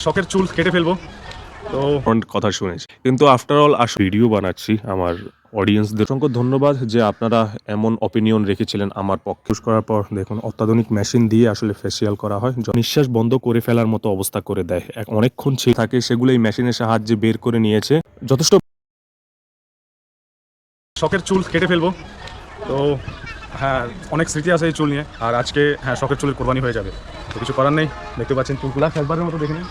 শখের চুল কেটে ফেলব। তো কথা শুনেছি। কিন্তু আফটার অল আস ভিডিও বানাচ্ছি আমার অডিয়েন্সদের অসংখ্য ধন্যবাদ যে আপনারা এমন অপিনিয়ন রেখেছিলেন আমার পক্ষে। করার পর দেখুন অত্যাধুনিক মেশিন দিয়ে আসলে ফেসিয়াল করা হয়। নিঃশ্বাস বন্ধ করে ফেলার মতো অবস্থা করে দেয়। এক- অনেকক্ষণ ছিল থাকে সেগুলো এই মেশিনের সাহায্যে বের করে নিয়েছে। যথেষ্ট শখের চুল কেটে ফেলব। তো হ্যাঁ অনেক স্মৃতি আছে এই চুল নিয়ে। আর আজকে হ্যাঁ শখের চুলের কোরবানি হয়ে যাবে। তো কিছু করার নেই। দেখতে পাচ্ছেন চুলগুলা। একবারের মতো দেখে নিন।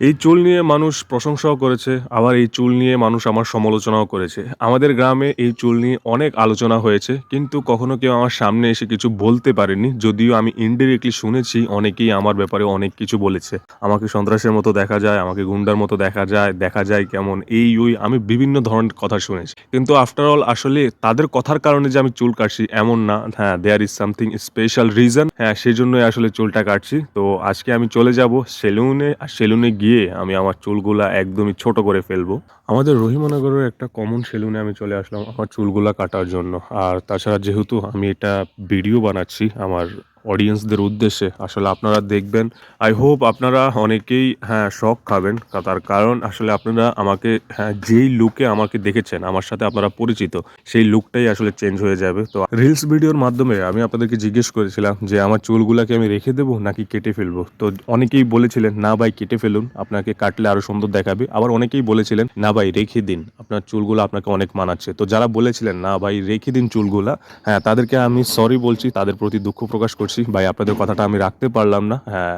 এই চুল নিয়ে মানুষ প্রশংসাও করেছে, আবার এই চুল নিয়ে মানুষ আমার সমালোচনাও করেছে। আমাদের গ্রামে এই চুল নিয়ে অনেক আলোচনা হয়েছে, কিন্তু কখনো কেউ আমার সামনে এসে কিছু বলতে পারেনি, যদিও আমি ইনডিরেক্টলি শুনেছি, অনেকেই আমার ব্যাপারে অনেক কিছু বলেছে। আমাকে সন্ত্রাসের মতো দেখা যায়, আমাকে গুন্ডার মতো দেখা যায় দেখা যায় কেমন, এই, ওই, আমি বিভিন্ন ধরনের কথা শুনেছি। কিন্তু আফটার অল আসলে তাদের কথার কারণে যে আমি চুল কাটছি এমন না। হ্যাঁ there is something special reason হ্যাঁ সেই জন্যই আসলে চুলটা কাটছি। তো আজকে আমি চলে যাব সেলুনে, আর সেলুনে গিয়ে আমি আমার চুলগুলা একদমই ছোট করে ফেলব। আমাদের রহিমানগরের একটা কমন সেলুনে আমি চলে আসলাম আমার চুলগুলা কাটার জন্য। আর তাছাড়া যেহেতু আমি এটা ভিডিও বানাচ্ছি আমার অডিয়েন্সদের উদ্দেশ্যে। আসলে আপনারা দেখবেন আই হোপ আপনারা অনেকেই হ্যাঁ শখ খাবেন তার কারণ আসলে আপনারা আমাকে হ্যাঁ যেই লুকে আমাকে দেখেছেন, আমার সাথে আপনারা পরিচিত, সেই লুকটাই আসলে চেঞ্জ হয়ে যাবে। তো রিলস ভিডিওর মাধ্যমে আমি আপনাদেরকে জিজ্ঞেস করেছিলাম যে, আমার চুলগুলাকে আমি রেখে দেবো নাকি কেটে ফেলব? তো অনেকেই বলেছিলেন, না ভাই, কেটে ফেলুন, আপনাকে কাটলে আরও সুন্দর দেখাবে। আবার অনেকেই বলেছিলেন, না ভাই, রেখে দিন, আপনার চুলগুলো আপনাকে অনেক মানাচ্ছে। তো যারা বলেছিলেন, না ভাই, রেখে দিন চুলগুলা হ্যাঁ তাদেরকে আমি সরি বলছি, তাদের প্রতি দুঃখ প্রকাশ করছি। ভাই, আপনাদের কথাটা আমি রাখতে পারলাম না। হ্যাঁ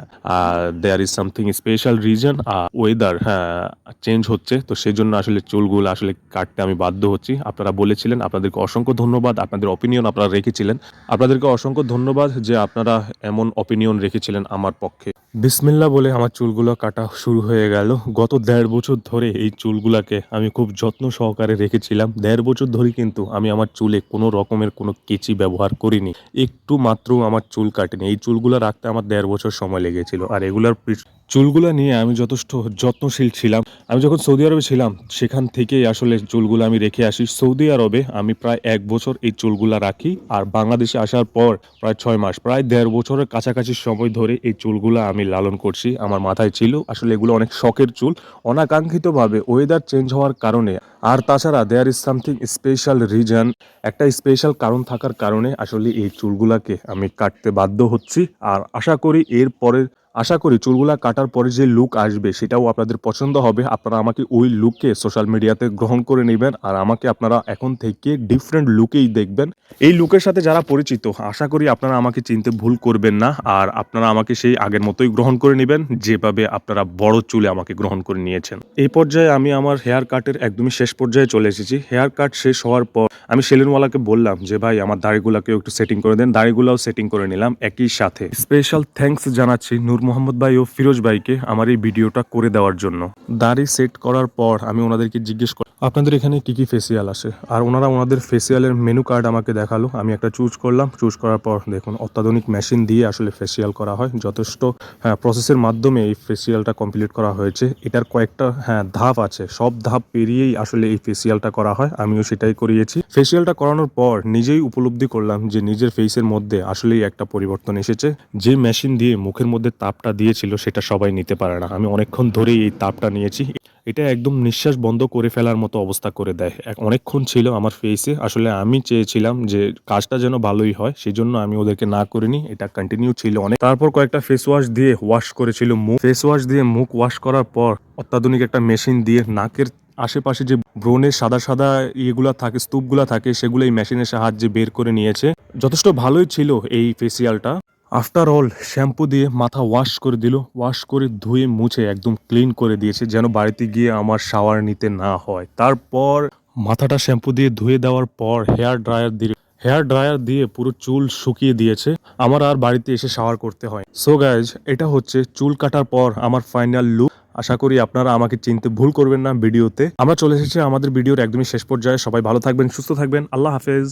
there is something special reason R weather হ্যাঁ চেঞ্জ হচ্ছে। তো সেই জন্য আসলে চুলগুলো আসলে কাটতে আমি বাধ্য হচ্ছি। আপনারা বলেছিলেন, আপনাদেরকে অসংখ্য ধন্যবাদ। আপনাদের অপিনিয়ন আপনারা রেখেছিলেন। আপনাদেরকে অসংখ্য ধন্যবাদ যে আপনারা এমন অপিনিয়ন রেখেছিলেন আমার পক্ষে। বিসমিল্লা বলে আমার চুলগুলো কাটা শুরু হয়ে গেল। গত দেড় বছর ধরে এই চুলগুলাকে আমি খুব যত্ন সহকারে রেখেছিলাম। দেড় বছর ধরে কিন্তু আমি আমার চুলে কোনো রকমের কোনো কেচি ব্যবহার করিনি। একটু মাত্র আমার চুল কাটেনি। এই চুলগুলো রাখতে আমার দেড় বছর সময় লেগেছিল। আর এগুলোর চুলগুলা নিয়ে আমি যথেষ্ট যত্নশীল ছিলাম। আমি যখন সৌদি আরবে ছিলাম, সেখান থেকেই আসলে চুলগুলো আমি রেখে আসি। সৌদি আরবে আমি প্রায় এক বছর এই চুলগুলা রাখি আর বাংলাদেশে আসার পর প্রায় ছয় মাস, প্রায় দেড় বছরের কাছাকাছি সময় ধরে এই চুলগুলা আমি লালন করছি। আমার মাথায় ছিল আসলে এগুলো অনেক শখের চুল। অনাকাঙ্ক্ষিতভাবে ওয়েদার চেঞ্জ হওয়ার কারণে আর তাছাড়া there is something special reason একটা স্পেশাল কারণ থাকার কারণে আসলে এই চুলগুলাকে আমি কাটতে বাধ্য হচ্ছি। আর আশা করি এর পরের আশা করি চুলগুলা কাটার পরে যে লুক আসবে সেটাও আপনাদের পছন্দ হবে। আপনারা আমাকে ওই লুককে সোশ্যাল মিডিয়াতে গ্রহণ করে নেবেন আর আমাকে আপনারা এখন থেকে ডিফারেন্ট লুকেই দেখবেন। এই লুকের সাথে যারা পরিচিত, আশা করি আপনারা আমাকে চিনতে ভুল করবেন না আর আপনারা আমাকে সেই আগের মতোই গ্রহণ করে নেবেন, যেভাবে আপনারা বড় চুলে আমাকে গ্রহণ করে নিয়েছেন। এই পর্যায়ে আমি আমার হেয়ার কাটের একদমই শেষ পর্যায়ে চলে এসেছি। হেয়ার কাট শেষ হওয়ার পর আমি সেলুনওয়ালাকে বললাম যে, ভাই, আমার দাড়িগুলোকে একটু সেটিং করে দেন। দাড়িগুলাও সেটিং করে নিলাম, একই সাথে। স্পেশাল থ্যাঙ্কস জানাচ্ছি নূর মোহাম্মদ ভাই ও ফিরোজ ভাইকে আমার এই ভিডিওটা করে দেওয়ার জন্য। দাড়ি সেট করার পর আমি ওনাদেরকে জিজ্ঞেস করি আপনাদের এখানে কী কী ফেসিয়াল আসে? আর ওনারা ওনাদের ফেসিয়ালের মেনু কার্ড আমাকে দেখাল। আমি একটা চুজ করলাম। চুজ করার পর দেখুন, অত্যাধুনিক মেশিন দিয়ে আসলে ফেসিয়াল করা হয়। যথেষ্ট হ্যাঁ প্রসেসের মাধ্যমে এই ফেসিয়ালটা কমপ্লিট করা হয়েছে। এটার কয়েকটা হ্যাঁ ধাপ আছে। সব ধাপ পেরিয়েই আসলে এই ফেসিয়ালটা করা হয়। আমিও সেটাই করিয়েছি। ফেসিয়ালটা করানোর পর নিজেই উপলব্ধি করলাম যে নিজের ফেসের মধ্যে আসলেই একটা পরিবর্তন এসেছে। যে মেশিন দিয়ে মুখের মধ্যে তাপটা দিয়েছিল, সেটা সবাই নিতে পারে না। আমি অনেকক্ষণ ধরেই এই তাপটা নিয়েছি। এটা একদম নিঃশ্বাস বন্ধ করে ফেলার মতো অবস্থা করে দেয়। অনেকক্ষণ ছিল আমার ফেসে আসলে আমি চেয়েছিলাম যে কাজটা যেন ভালোই হয় সেই জন্য আমি ওদেরকে না করিনি। এটা কন্টিনিউ ছিল অনেক। তারপর কয়েকটা ফেস ওয়াশ দিয়ে ওয়াশ করেছিল মুখ। ফেস ওয়াশ দিয়ে মুখ ওয়াশ করার পর অত্যাধুনিক একটা মেশিন দিয়ে নাকের আশেপাশে যে ব্রণের সাদা সাদা ইয়েগুলা থাকে, স্তূপগুলা থাকে, সেগুলো এই মেশিনের সাহায্যে বের করে নিয়েছে। যথেষ্ট ভালোই ছিল এই ফেসিয়ালটা আফটার অল শ্যাম্পু দিয়ে মাথা ওয়াশ করে দিল। ওয়াশ করে ধুয়ে মুছে একদম ক্লিন করে দিয়েছে যেন বাড়িতে গিয়ে আমার শাওয়ার নিতে না হয়। তারপর মাথাটা শ্যাম্পু দিয়ে ধুয়ে দেওয়ার পর হেয়ার ড্রায়ার দিয়ে হেয়ার ড্রায়ার দিয়ে পুরো চুল শুকিয়ে দিয়েছে। আমার আর বাড়িতে এসে শাওয়ার করতে হয়। সো গাইজ এটা হচ্ছে চুল কাটার পর আমার ফাইনাল লুক আশা করি আপনারা আমাকে চিনতে ভুল করবেন না ভিডিওতে। আমরা চলে এসেছি আমাদের ভিডিওর একদমই শেষ পর্যায়ে। সবাই ভালো থাকবেন, সুস্থ থাকবেন। আল্লাহ হাফেজ।